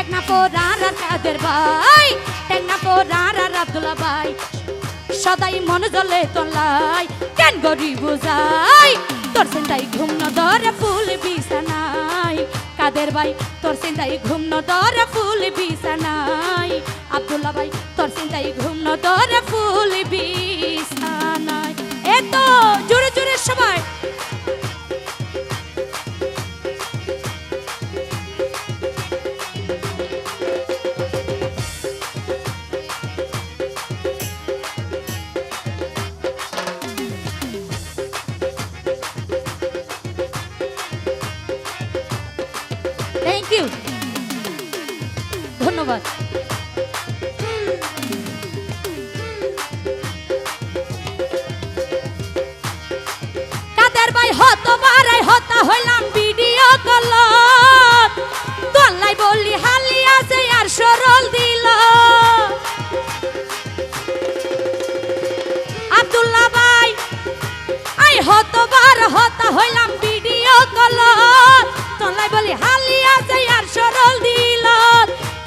টেকনা poorer কাদের ভাই টেকনা poorer Abdullah ভাই। সদাই মন জলে তোলাই কেন গরি বুঝাই? তোর চিন্তাই ঘুম ন ধরে ফুল বিছানাই কাদের ভাই, তোর চিন্তাই ঘুম ন ধরে ফুল বিছানাই আব্দুল্লা ভাই, তোর চিন্তাই ঘুম ন ধরে ফুল বিছানাই এ তো জোরে জোরে সবাই। ইউ। ধন্যবাদ।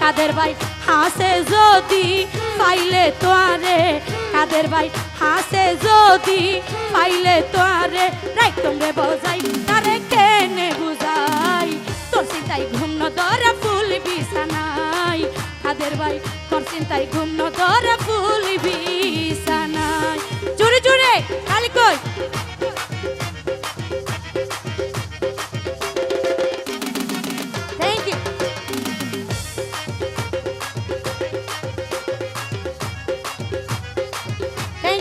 কাদের ভাই হাসে যদি, পাইলে তোয়ারে কাদের ভাই হাসে যদি, পাইলে তোয়ারে রাইট তোমরে বজাই তারে কেনে বুঝাই? তোর চিন্তাই ঘুম ন ফুল বিছানাই কাদের ভাই, তোর চিন্তাই ঘুম ন ফুল বিছানাই জোরে জোরে কালি কই?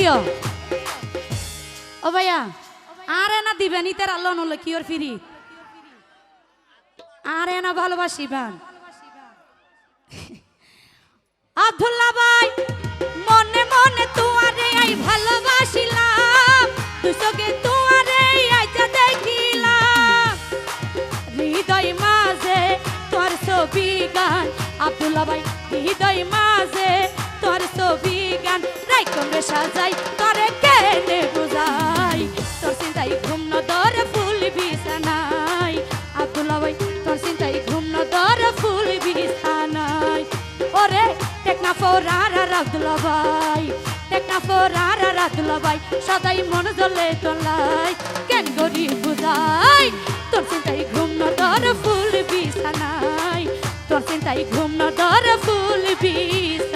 এটিও ও ভাইয়া, আরে না দিবেন ইতার আল্লাহ নলে কি ওর ফিরি? আরে না ভালোবাসিবেন আব্দুল্লাহ ভাই, মনে মনে তোমারে আই ভালোবাসিলাম দুসকে তোমারে আইজা দেখিলাম। হৃদয় মাঝে তোর ছবি গান, আব্দুল্লাহ ভাই, হৃদয় মাঝে তোর ছবি সাজাই, তোরে কেনে বুঝাই? তোর চিন্তাই ঘুম ন ধরে ফুল বিছানাই আব্দুল্লাহ ভাই তোর চিন্তাই ঘুম ন ধরে ফুল বিছানাই ওরে টেকনা ফোরার আর আব্দুল্লাহ ভাই টেকনা ফোরার আর আব্দুল্লাহ ভাই সদাই মন জ্বলে তোলাই কেন গরি বুঝাই? তোর চিন্তাই ঘুম ন ধরে ফুল বিছানাই তোর চিন্তাই ঘুম ন ধরে ফুল বিছানাই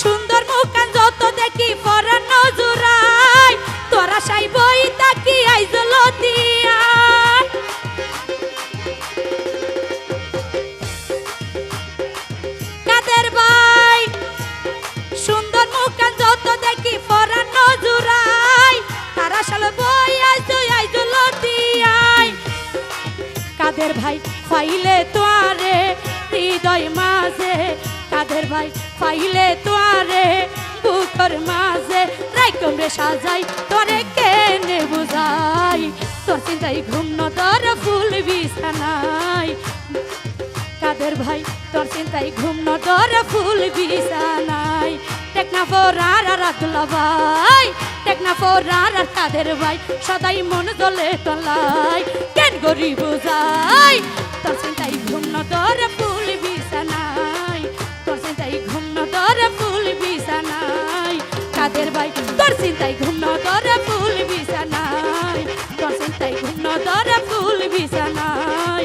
সুন্দর মুখান যত দেখি পরান কাদের ভাই ফাইলে তোয়ারে, হৃদয় মাঝে কাদের ভাই ফাইলে তোয়ারে বুকর মাঝে রাই কমরে সাজাই, তোরে কেনে বুঝাই? তোর চিন্তাই ঘুম তোর ফুল বিছানাই কাদের ভাই, তোর চিন্তাই ঘুম তোর ফুল বিছানাই টেকনা আর আব্দুল্লাহ ভাই টেকনাফোরা আর তাদের ভাই, সদাই মন দলে তলায়, কেন গরি বোঝাই? তোর চিন্তাই ঘুম নদর ফুল বিছানাই তোর চিন্তাই ঘুম নদর ফুল বিছানাই তাদের ভাই? তোর চিন্তাই ঘুম নদর ফুল বিছানাই তোর চিন্তাই ঘুম নদর ফুল বিছানাই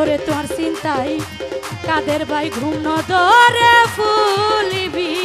ওরে তোর চিন্তাই কাদের ভাই? ঘুম নদরে ফুল বিছানাই